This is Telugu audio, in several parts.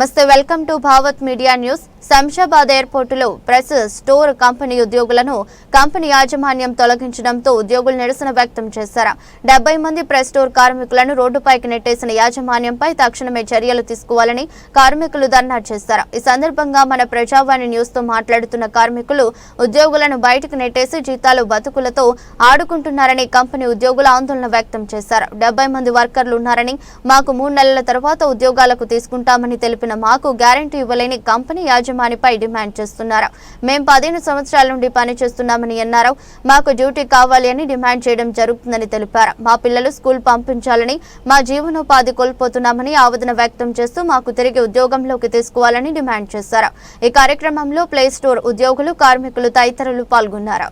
నమస్తే welcome to Bhavat media news Shamshabad ఎయిర్పోర్టులో press store company ఉద్యోగులను కంపెనీ యాజమాన్యం తొలగించడంతో ఉద్యోగులు నిరసన వ్యక్తం చేశారు. డెబ్బై మంది ప్రెస్ స్టోర్ కార్మికులను రోడ్డుపైకి నెట్టేసిన యాజమాన్యంపై తక్షణమే చర్యలు తీసుకోవాలని కార్మికులు ధర్నా చేశారు. ఈ సందర్భంగా మన ప్రజావాణి న్యూస్తో మాట్లాడుతున్న కార్మికులు ఉద్యోగులను బయటకు నెట్టేసి జీతాలు బతుకులతో ఆడుకుంటున్నారని కంపెనీ ఉద్యోగులు ఆందోళన వ్యక్తం చేశారు. డెబ్బై మంది వర్కర్లు ఉన్నారని మాకు మూడు నెలల తర్వాత ఉద్యోగాలకు తీసుకుంటామని తెలిపిన మాకు గ్యారంటీ ఇవ్వలేని కంపెనీ యాజమానిపై డిమాండ్ చేస్తున్నారు. మేం పదిహేను సంవత్సరాల నుండి పనిచేస్తున్నామని అన్నారు. మాకు డ్యూటీ కావాలి అని డిమాండ్ చేయడం జరుగుతుందని తెలిపారు. మా పిల్లలు స్కూల్ పంపించాలని మా జీవనోపాధి కోల్పోతున్నామని ఆవేదన వ్యక్తం చేస్తూ మాకు తిరిగి ఉద్యోగంలోకి తీసుకోవాలని డిమాండ్ చేశారు. ఈ కార్యక్రమంలో ప్లే స్టోర్ ఉద్యోగులు కార్మికులు తదితరులు పాల్గొన్నారు.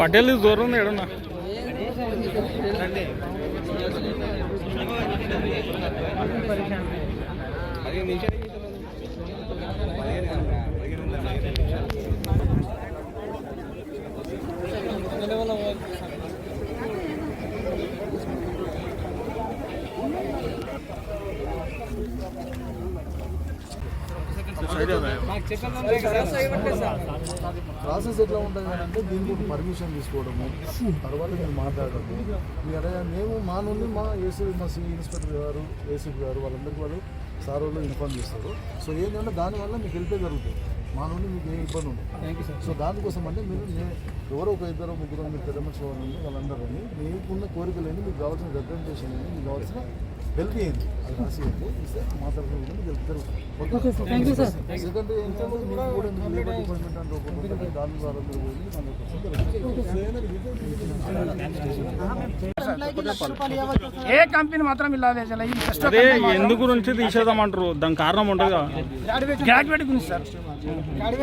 పటేల్ ప్రాసెస్ ఎట్లా ఉంటుంది అంటే దీనికి ఒక పర్మిషన్ తీసుకోవడము తర్వాత మీరు మాట్లాడడము. మీరు మేము మా నుండి మా ఏసీ మా సి ఇన్స్పెక్టర్ గారు ఏసీపీ గారు వాళ్ళందరికీ వాళ్ళు సార్ వాళ్ళు ఇన్ఫార్మ్ చేస్తారు. సో ఏంటంటే దానివల్ల మీకు హెల్పే జరుగుతుంది. మా నుండి మీకు ఏ ఇబ్బంది ఉండదు. సో దానికోసం అంటే మీరు ఎవరో ఒక ఇద్దరు ముగ్గురు మీరు పెద్ద మనుషులు వాళ్ళని వాళ్ళందరూ మీకున్న కోరికలేని మీకు కావాల్సిన రిప్రజెంటేషన్ ఏంటి మీకు కావాల్సిన హెల్ప్ చేయండి. అది రాసి ఇవ్వండి. ఇస్తే మా తరఫున కూడా మీకు హెల్ప్ జరుగుతుంది ఓకే సెకండ్ ఏంటంటే మీకు కూడా మీకు లేబర్ డిపార్ట్మెంట్ అంటే ఒక ఉంటుంది. దాని ద్వారా మీరు పోయి మనకు ఏ కంపెనీ మాత్రం ఇలా లేదు ఈ ఫస్ట్ అదే ఎందు గురించి తీసేద్దామంటారు? దాని కారణం ఉంటుంది గ్రాడ్యుయేట్ గురించి సార్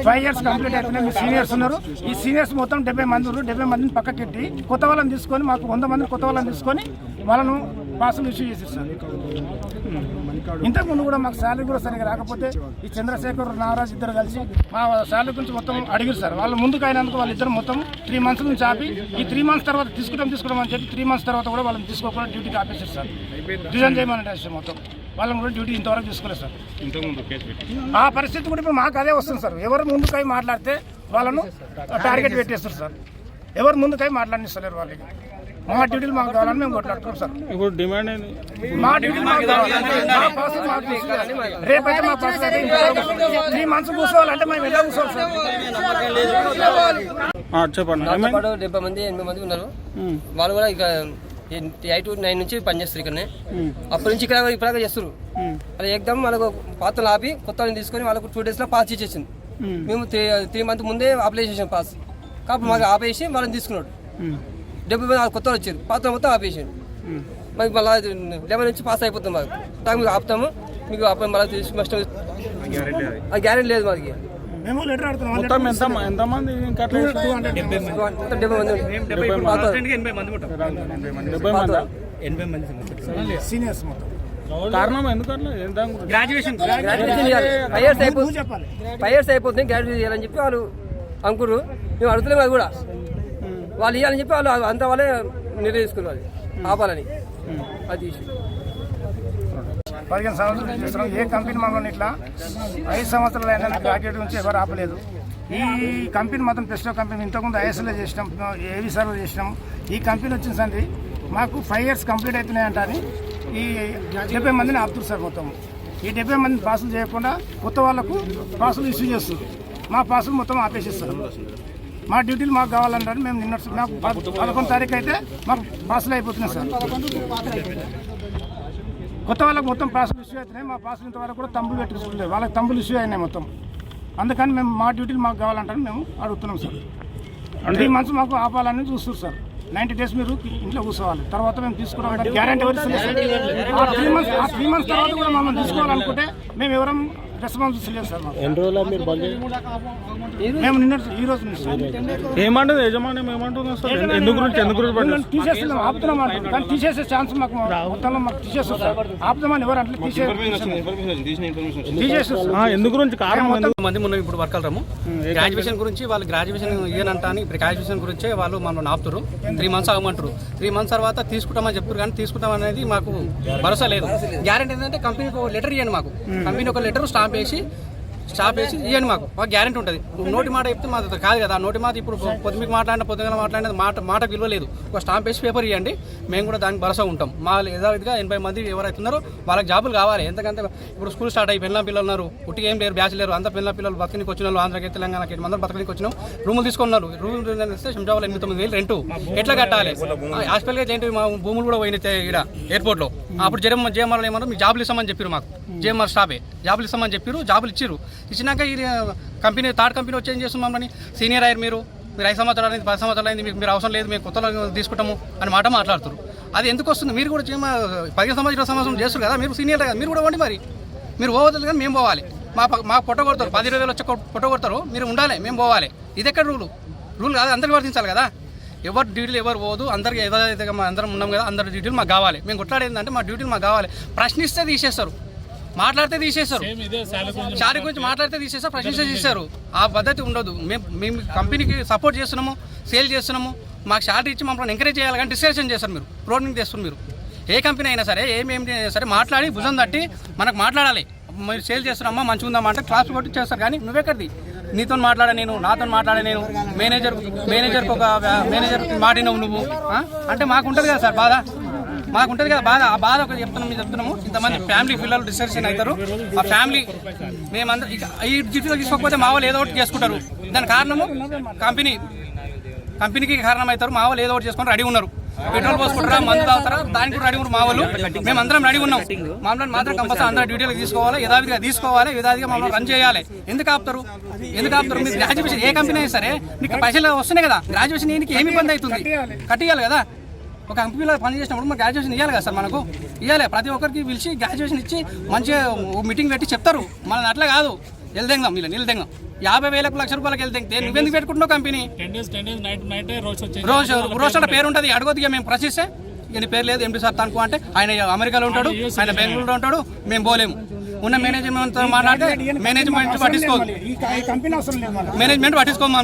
ఫైవ్ ఇయర్స్ కంప్లీట్ అయిపోయినా మీ సీనియర్స్ ఉన్నారు. ఈ సీనియర్స్ మొత్తం డెబ్బై మంది ఉన్నారు. డెబ్బై మందిని పక్కకెట్టి కొత్త వాళ్ళని తీసుకొని మాకు వంద మంది కొత్త వాళ్ళని తీసుకొని వాళ్ళను పాసులు ఇష్యూ చేశారు సార్ ఇంతకు ముందు కూడా మాకు శాలరీ కూడా సరిగా రాకపోతే ఈ చంద్రశేఖర్ నాగరాజ్ ఇద్దరు కలిసి మా శాలరీ గురించి మొత్తం అడిగారు సార్. వాళ్ళు ముందుకు అయినందుకు వాళ్ళిద్దరు మొత్తం త్రీ మంత్స్ నుంచి ఆపి ఈ త్రీ మంత్స్ తర్వాత తీసుకుంటాం తీసుకుంటాం అని చెప్పి త్రీ మంత్స్ తర్వాత కూడా వాళ్ళని తీసుకోకుండా డ్యూటీకి ఆపేసారు సార్. రిజైన్ చేయమని సార్ మొత్తం. వాళ్ళని కూడా డ్యూటీ ఇంతవరకు తీసుకోలేదు సార్. ఇంతకుముందు ఆ పరిస్థితి కూడా ఇప్పుడు మాకు అదే వస్తుంది సార్. ఎవరు ముందుకై మాట్లాడితే వాళ్ళను టార్గెట్ పెట్టేస్తారు సార్. ఎవరు ముందుకై మాట్లాడిస్తలేరు వాళ్ళకి? మా డ్యూటీలు మాకు కావాలని మేము కొట్లాడుతున్నాం సార్. ఇప్పుడు డిమాండ్ ఏంది? మా డ్యూటీ మాకు కావాలి. మా పాసులు మాకు తీసుకోవాలి. రేపైతే మా అయితే త్రీ మంత్స్ కూర్చోవాలంటే మేము ఎలా కూర్చోవాలి సార్? చెప్పండి? పాటు డెబ్బై మంది ఎనభై మంది ఉన్నారు. వాళ్ళు కూడా ఇక ఎయిట్ టు నైన్ నుంచి పనిచేస్తారు ఇక్కడనే. అప్పటి నుంచి ఇక్కడ ఇప్పుడు చేస్తారు అది ఎగ్దమ్ వాళ్ళకు పాత్రలు ఆపి కొత్త తీసుకొని వాళ్ళకు టూ డేస్లో పాస్ ఇచ్చేసింది మేము త్రీ త్రీ మంత్ ముందే అప్లై చేసాం పాస్ కాబట్టి మాకు ఆపేసి వాళ్ళని తీసుకున్నాడు. డెబ్బై మంది కొత్త వచ్చారు. పాత్ర మొత్తం ఆపేసాడు. మాకు మళ్ళీ లెవెన్ నుంచి పాస్ అయిపోతాం మాకు. దాకా మీకు ఆపుతాము. మీకు అప్పుడు మళ్ళీ నెక్స్ట్ ఆ గ్యారెంటీ లేదు మాకు. పాత సీనియర్స్ మొత్తం. కారణం? గ్రాడ్యుయేషన్ ఫైవ్ ఇయర్స్ అయిపోతుంది. ఫైవ్ ఇయర్స్ అయిపోతుంది. గ్రాడ్యుయేట్ చేయాలని చెప్పి వాళ్ళు అంకురు మేము అడుగుతున్నాం అది కూడా. వాళ్ళు ఇవ్వాలని చెప్పి వాళ్ళు అంత వాళ్ళే నిర్ణయించుకున్నారు. ఆపాలని. అది పదిహేను సంవత్సరాలు చేస్తున్నాం. ఏ కంపెనీ మమ్మల్ని ఇట్లా ఐదు సంవత్సరాలు అయినా గ్రాడ్యుయేట్ నుంచి ఎవరు ఆపలేదు. ఈ కంపెనీ మాత్రం పెస్టో కంపెనీ ఇంతకుముందు ఐఎస్ఎల్ఏ చేసినాం ఏవి సర్వ్ చేసినాం. ఈ కంపెనీ వచ్చిన సంది మాకు ఫైవ్ ఇయర్స్ కంప్లీట్ అవుతున్నాయంట అని ఈ డెబ్బై మందిని ఆపుతారు సార్ మొత్తం. ఈ డెబ్బై మంది పాసులు చేయకుండా కొత్త వాళ్ళకు పాసులు ఇష్యూ చేస్తుంది. మా పాసులు మొత్తం ఆపేసిస్తారు. మా డ్యూటీలు మాకు కావాలంటారు. మేము నిన్న మాకు పద- పదకొండు తారీఖు అయితే మాకు పాసులు అయిపోతున్నాయి సార్. కొత్త వాళ్ళకి మొత్తం పాసులు ఇష్యూ అవుతున్నాయి మా పాసులు ఇంతవరకు కూడా తంబులు పెట్టుకోలేదు. వాళ్ళకి తంబులు ఇష్యూ అయినాయి మొత్తం. అందుకని మేము మా డ్యూటీలు మాకు కావాలంటారు మేము అడుగుతున్నాం సార్. త్రీ మంత్స్ మాకు ఆపాలని చూస్తారు సార్. నైంటీ డేస్ మీరు ఇంట్లో కూర్చోవాలి. తర్వాత మేము తీసుకున్నాం గ్యారంటీ త్రీ మంత్స్ ఆ త్రీ మంత్స్ తర్వాత కూడా మమ్మల్ని తీసుకోవాలనుకుంటే మేము ఎవరం రెస్పాన్స్ లేదు సార్ మాకు. మేము నిన్న ఈ రోజు నుంచి సార్. ఏమంటుంది? యజమాని ఏమంటుంది సార్. ఎందు- ఎందు గురించి ఎందు గురించి పడ్డారు? మేము తీసేస్తున్నాం ఆపుతున్నాం కానీ తీసేసే ఛాన్స్ మాకు మొత్తంలో మాకు తీసేస్తారు సార్. ఆపుతామని ఎవరు అంటే తీసే తీసేస్తారు సార్. ఆ, ఎందు గురించి కారణం ఎందుకు మంది మనం ఇప్పుడు వర్కర్లము గ్రాడ్యుయేషన్ గురించి వాళ్ళు గ్రాడ్యుయేషన్ ఇయ్యనంట అని ఇప్పుడు గ్రాడ్యుయేషన్ గురించే వాళ్ళు మనం ఆపుతారు త్రీ మంత్స్ ఆగమంటారు. త్రీ మంత్స్ తర్వాత తీసుకుంటామని చెప్తారు కానీ తీసుకుంటాం అనేది మాకు భరోసా లేదు. గ్యారెంటీ ఏంటంటే కంపెనీకి ఒక లెటర్ ఇవ్వండి మాకు. కంపెనీ ఒక లెటర్ స్టాంప్ స్టాంప్ వేసి స్టాప్ వేసి ఇవ్వండి మాకు. మాకు గ్యారెంటీ ఉంటుంది. నోటి మాట చెప్తే మాది కాదు కదా. నోటి మాట ఇప్పుడు పొద్దుమికి మాట్లాడిన పొద్దుగల మాట్లాడినది మాట మాట విలువ లేదు. ఒక స్టాంప్ వేసి పేపర్ ఇవ్వండి మేము కూడా దానికి భరోసా ఉంటాం. మా యథావిధిగా ఎనభై మంది ఎవరైతే ఉన్నారో వాళ్ళకి జాబులు కావాలి. ఎంతకంటే ఇప్పుడు స్కూల్ స్టార్ట్ అయ్యి పిల్లల పిల్లలు ఉన్నారు. పుట్టి ఏం లేరు బ్యాచ్ లేరు. అంత పిల్లల పిల్లలు బతకనికి వచ్చిన వాళ్ళు ఆంధ్రకి తెలంగాణకి అందరూ బతకనికి వచ్చినాం. రూములు తీసుకున్నారు రూమ్ ఇస్తే శంషాబాద్ ఎనిమిది తొమ్మిది వేలు రెంట్. ఎట్లా కట్టాలి? హాస్పిటల్గా ఏంటి? మా భూములు కూడా పోయినాయి ఇక్కడ ఎయిర్పోర్ట్లో అప్పుడు జరం జేఎంఆర్ ఏమన్నారు? మీకు జాబులు ఇస్తామని చెప్పారు మాకు. జేఎంఆర్ స్టాఫే జాబులు ఇస్తామని చెప్పారు జాబులు ఇచ్చారు ఇచ్చినాక ఈ కంపెనీ థర్డ్ కంపెనీ వచ్చి ఏం చేస్తున్నాం మమ్మల్ని సీనియర్ అయ్యారు మీరు మీరు ఐదు సంవత్సరాలు అయింది పది సంవత్సరాలు అయింది మీకు మీరు అవసరం లేదు మేము కొత్తలో తీసుకుంటాము అని మాట మాట్లాడుతారు. అది ఎందుకు వస్తుంది? మీరు కూడా పదిహేను సంవత్సరాల సంవత్సరం చేస్తారు కదా మీరు సీనియర్ కదా మీరు కూడా వండి మరి. మీరు పోవద్దు కానీ మేము పోవాలి. మా మా పొట్ట కొడతారు పది ఇరవై వేలు వచ్చి పొట్ట కొడతారు మీరు ఉండాలి మేము పోవాలి. ఇది ఎక్కడ రూలు? రూల్ కాదు అందరికి వర్తించాలి కదా. ఎవరు డ్యూటీలు ఎవరు పోదు అందరికీ ఏదైతే అందరం ఉన్నాం కదా అందరి డ్యూటీలు మాకు కావాలి. మేము కొట్లాడేందంటే మా డ్యూటీలు మాకు కావాలి. ప్రశ్నిస్తే తీసేస్తారు. మాట్లాడితే తీసేస్తారు శారీ గురించి మాట్లాడితే. తీసేస్తారు ప్రశ్నిస్తే తీసేస్తారు ఆ పద్ధతి ఉండదు. మేము మేము కంపెనీకి సపోర్ట్ చేస్తున్నాము సేల్ చేస్తున్నాము. మాకు శాలరీ ఇచ్చి మమ్మల్ని ఎంకరేజ్ చేయాలి కానీ డిస్కషన్ చేస్తారు మీరు. రోడ్నింగ్ చేస్తారు మీరు. ఏ కంపెనీ అయినా సరే ఏమేమి సరే మాట్లాడి భుజం తట్టి మనకు మాట్లాడాలి. మీరు సేల్ చేస్తున్నామా మంచిగా ఉందామా అంటే క్లాస్ కొట్టి చేస్తారు. కానీ నువ్వెక్కడిది నీతో మాట్లాడే నేను నాతో మాట్లాడే నేను మేనేజర్ మేనేజర్కి ఒక మేనేజర్ మాటినవు నువ్వు? అంటే మాకు ఉంటుంది కదా సార్ బాధ. మాకు ఉంటుంది కదా బాధ ఆ బాధ ఒకటి చెప్తున్నాం మేము చెప్తున్నాము. ఇంతమంది ఫ్యామిలీ పిల్లలు డిస్కషన్ అవుతారు. ఆ ఫ్యామిలీ మేమందరం ఇక ఈ జిట్లో తీసుకోకపోతే మా వాళ్ళు ఏదో ఒకటి చేసుకుంటారు. దాని కారణము కంపెనీ కంపెనీకి కారణం అవుతారు మా వాళ్ళు ఏదో ఒకటి చేసుకొని రెడీ ఉన్నారు. పెట్రోల్ పోసుకుంటారా మందు తాగుతారా దానికి కూడా రెడీ ఉన్నారు మా వాళ్ళు. మేము అందరం రెడీ ఉన్నాం. మమ్మల్ని మాత్రం కంపల్సరీ అందరూ డ్యూటీలకు తీసుకోవాలి యథావిధిగా తీసుకోవాలి యథావిధిగా మమ్మల్ని రన్ చేయాలి. ఎందుకు ఆపుతారు? ఎందుకు ఆపుతారు? మీరు గ్రాడ్యుయేషన్ ఏ కంపెనీ అయినా సరే మీకు పైసలు వస్తున్నాయి కదా. గ్రాడ్యుయేషన్ నీకు ఏమి ఇబ్బంది అవుతుంది? కట్టియాలి కదా. ఒక కంపెనీలో పని చేసినప్పుడు మరి గ్రాడ్యుయేషన్ ఇవ్వాలి కదా సార్ మనకు? ఇవ్వాలి ప్రతి ఒక్కరికి పిలిచి గ్రాడ్యుయేషన్ ఇచ్చి మంచిగా మీటింగ్ పెట్టి చెప్తారు. మన అట్లా కాదు. వెళ్దేంగాం వీళ్ళని వెళ్దేంగాం యాభై వేలకు లక్ష రూపాయలకి వెళ్తే నువ్వెందుకు పెట్టుకుంటున్నావు కంపెనీ? రోజు రోజు పేరు ఉంటుంది అడగొద్దు మేము ప్రశ్నిస్తే ఇక నీ పేరు లేదు ఎంపీ సార్ తనుకో అంటే ఆయన అమెరికాలో ఉంటాడు ఆయన బెంగళూరులో ఉంటాడు మేము పోలేము. ఉన్న మేనేజ్మెంట్ మాట్లాడితే మేనేజ్మెంట్ పట్టించుకోదు. మనకు మేనేజ్మెంట్ పట్టించుకోము